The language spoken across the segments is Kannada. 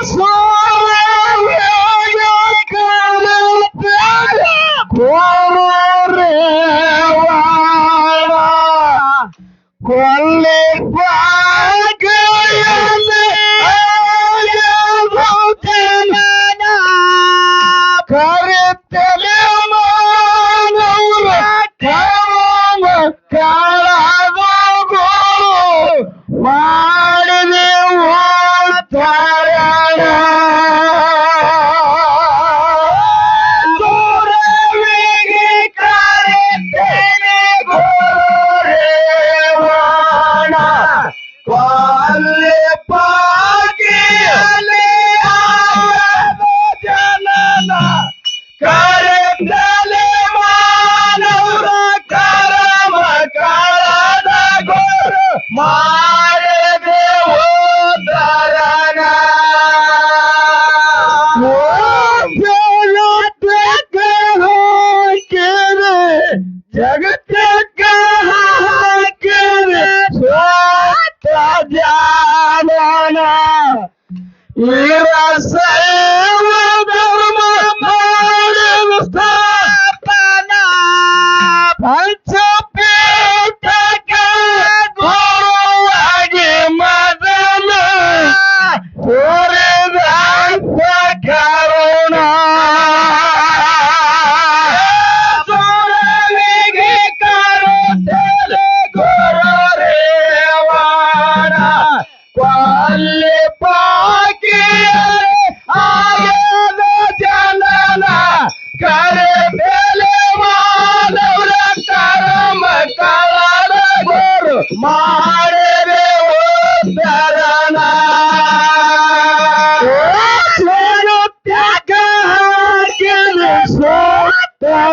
Christmas!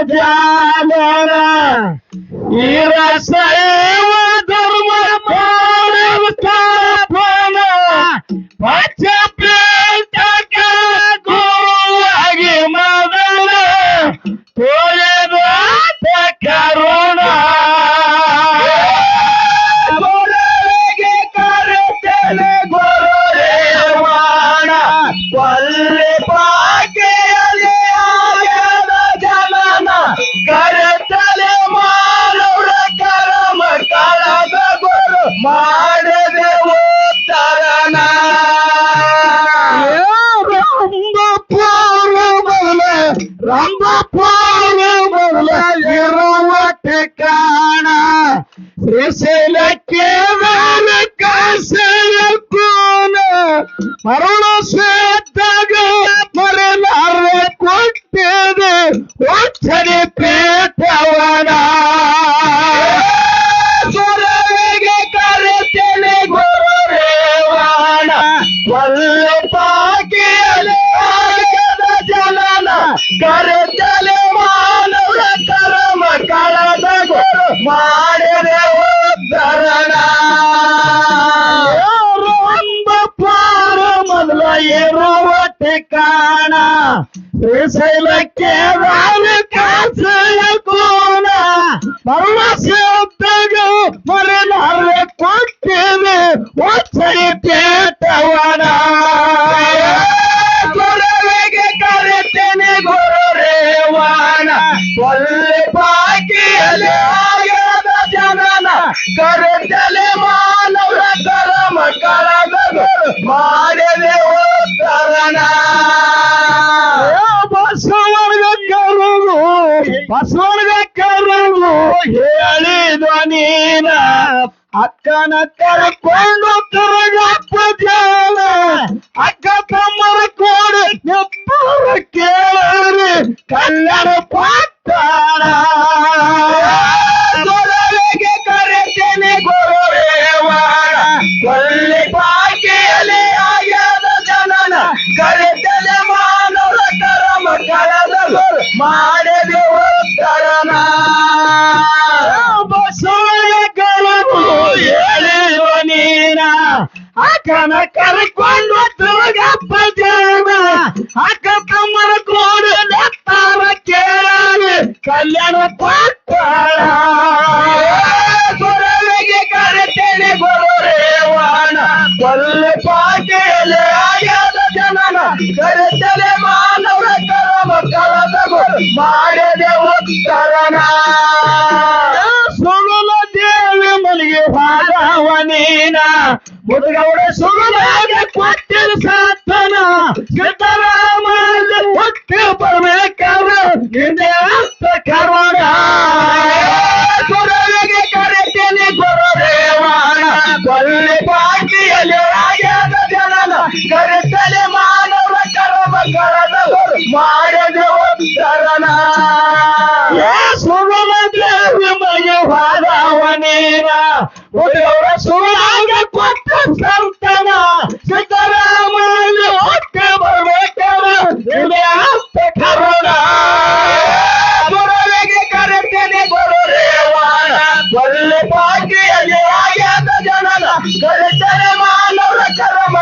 Diana! ಉಚ್ಚರಿ ಪೀಠವನ ಸುರವಿಗೆ ಕರೆತನೆ ಗುರುರೇವಣ. ವಲ್ಲಪಾಕಿಯಲೆ ಆಗದ ಜನನ. ಕರೆತಲೆ ಮಾನವ ಕರ್ಮ ಕಳದ ಗುರು ಮಾಡಿದೆ ಉದ್ಧರಣ. ಮೊದಲ ಇರುವ ಠಿಕಾಣ ಶ್ರೀಶೈಲ ಕರೆತಲೆ ಮಾನವ ಕರಮ ಕರಗಗಳು ಮಾಡಿದೆ ತರಣ ಬಸವನ ಕರುಳು ಬಸವನ ಕರುಳು ಹೇಳಿದ ನೀನ. ಅಕ್ಕನ ಕರ್ಕೊಂಡು ಅಕ್ಕನ ಕರ್ಕೊಂಡು ತಿರುಗಪ್ಪದೇನ ಅಕ್ಕ ತಮ್ಮನ ಕೋಡು ನೆತ್ತಾರ ಕೇಳಿ, ಕಲ್ಯಾಣ ಕೊರಳಿಗೆ ಕರೆತೇನೆ ಬರುರೇವಾಣ ಕೊಲ್ಲೆ ಪಾಟೇಲೆ ಆಗದ ಜನನ, ಕರೆತಲೆ ಮಾನವ ಕರಮ ಕಳದ ಮಾಡದೆ ಉತ್ತರನ ಮುದುಗೌಡ ಸುಗುಲಾಗ ಕೊಟ್ಟಿರ ಸಾತನ ಸಿದ್ದರಾಮ ಹುಟ್ಟಿ ಬರ್ಬೇಕಾದ್ರ ನಿನ್ನೆ ಅಂತ ಕರೋಣ ಗುರುವಿಗೆ ಕರೆತೇನೆ ಗುರುದೇವಾನ ಕೊಲ್ಲಿ ಬಾಕಿಯಲ್ಲಿ ರಾಯದ ಜನನ ಕರೆತಲೆ ಮಾನವ ಕರ್ಮ ಕರದ ಮಾಡದ ಬಾಕಿಯಲ್ಲಿ ರಾಯದ ಜನನ ಕರೆತಲೆ ಮಾನವ ಕರ್ಮ